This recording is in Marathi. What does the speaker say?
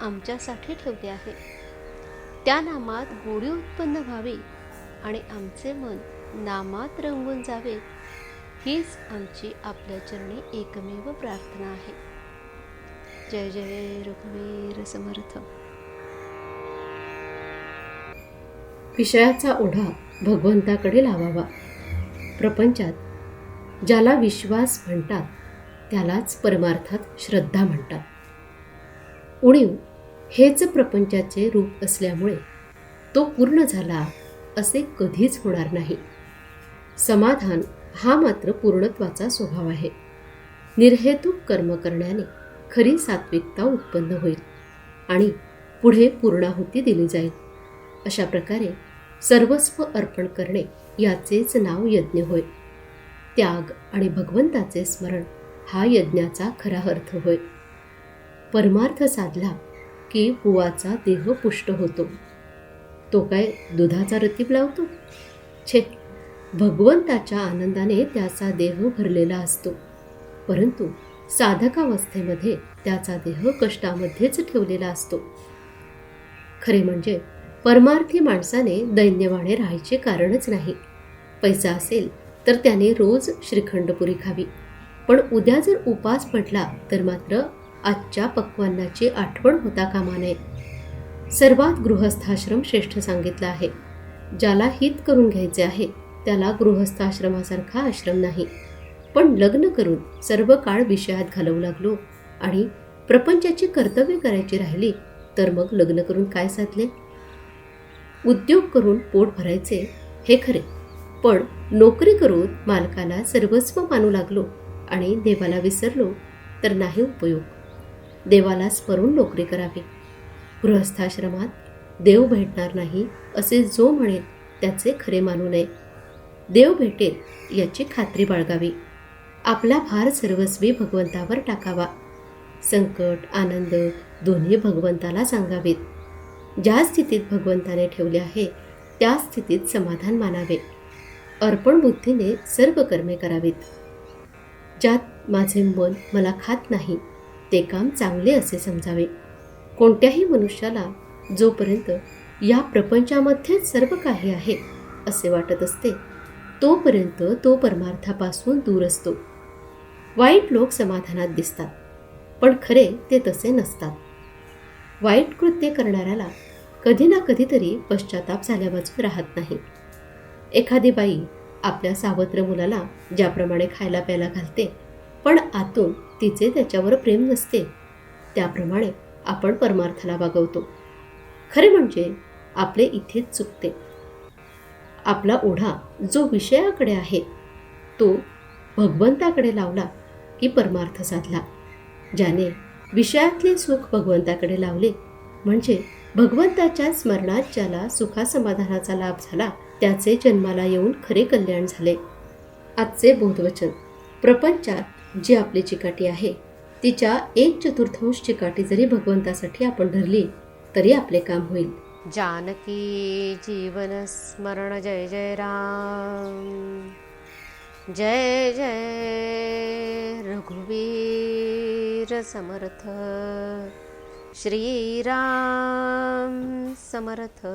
आमच्यासाठी ठेवले आहे. त्या नामात गोडी उत्पन्न व्हावी आणि आमचे मन नामात रंगून जावे. हीच आमची आपल्या चरणी एकमेव प्रार्थना आहे. जय जय रघुवीर समर्थ. विषयाचा ओढा भगवंताकडे लावावा. प्रपंचात ज्याला विश्वास म्हणतात त्यालाच परमार्थात श्रद्धा म्हणतात. उणीव हेच प्रपंचाचे रूप असल्यामुळे तो पूर्ण झाला असे कधीच होणार नाही. समाधान हा मात्र पूर्णत्वाचा स्वभाव आहे. निर्हेतुक कर्म करण्याने खरी सात्विकता उत्पन्न होईल आणि पुढे पूर्णाहुती दिली जाईल. अशा प्रकारे सर्वस्व अर्पण करणे याचेच नाव यज्ञ होय. त्याग आणि भगवंताचे स्मरण हा यज्ञाचा खरा अर्थ होय. परमार्थ साधला की बुवाचा देह पुष्ट होतो. तो काय दुधाचा रतीप लावतो? छे भगवंताच्या आनंदाने त्याचा देह भरलेला असतो. परंतु साधकावस्थेमध्ये त्याचा देह कष्टामध्येच ठेवलेला असतो. खरे म्हणजे परमार्थी माणसाने दैन्यवाणे राहायचे कारणच नाही. पैसा असेल तर त्याने रोज श्रीखंडपुरी खावी. पण उद्या जर उपास पडला तर मात्र आजच्या पक्वान्नाची आठवण होता कामा नये सर्वात गृहस्थाश्रम श्रेष्ठ सांगितला आहे. ज्याला हित करून घ्यायचे आहे त्याला गृहस्थाश्रमासारखा आश्रम नाही. पण लग्न करून सर्व काळ विषयात घालवू लागलो आणि प्रपंचाची कर्तव्य करायची राहिली तर मग लग्न करून काय साधले? उद्योग करून पोट भरायचे हे खरे. पण नोकरी करून मालकाला सर्वस्व मानू लागलो आणि देवाला विसरलो तर नाही उपयोग. देवाला स्मरून नोकरी करावी. गृहस्थाश्रमात देव भेटणार नाही असे जो म्हणेल त्याचे खरे मानू नये. देव भेटेल याची खात्री बाळगावी. आपला भार सर्वस्वी भगवंतावर टाकावा. संकट आनंद दोन्ही भगवंताला सांगावेत. ज्या स्थितीत भगवंताने ठेवले आहे त्या स्थितीत समाधान मानावे. अर्पण बुद्धीने सर्व कर्मे करावीत. ज्यात माझे मन मला खात नाही ते काम चांगले असे समजावे. कोणत्याही मनुष्याला जोपर्यंत या प्रपंचामध्येच सर्व काही आहे असे वाटत असते तोपर्यंत तो परमार्थापासून दूर असतो. वाईट लोक समाधानात दिसतात पण खरे ते तसे नसतात. वाईट कृत्य करणाऱ्याला कधी ना कधीतरी पश्चाताप झाल्याबाजून राहत नाही. एखादी बाई आपल्या सावत्र मुलाला ज्याप्रमाणे खायला प्यायला घालते पण आतून तिचे त्याच्यावर प्रेम नसते. त्याप्रमाणे आपण परमार्थाला वागवतो. खरे म्हणजे आपले इथेच चुकते. आपला ओढा जो विषयाकडे आहे तो भगवंताकडे लावला की परमार्थ साधला. ज्याने विषयातले सुख भगवंताकडे लावले म्हणजे भगवंताच्या स्मरणात ज्याला सुखासमाधानाचा लाभ झाला त्याचे जन्माला येऊन खरे कल्याण झाले. आजचे बोधवचन. प्रपंचात जी आपली चिकाटी आहे तिच्या एक चतुर्थांश चिकाटी जरी भगवंतासाठी आपण धरली तरी आपले काम होईल. जानकी जीवन स्मरण जय जय राम. जय जय रघुवीर समर्थ. श्रीराम समर्थ.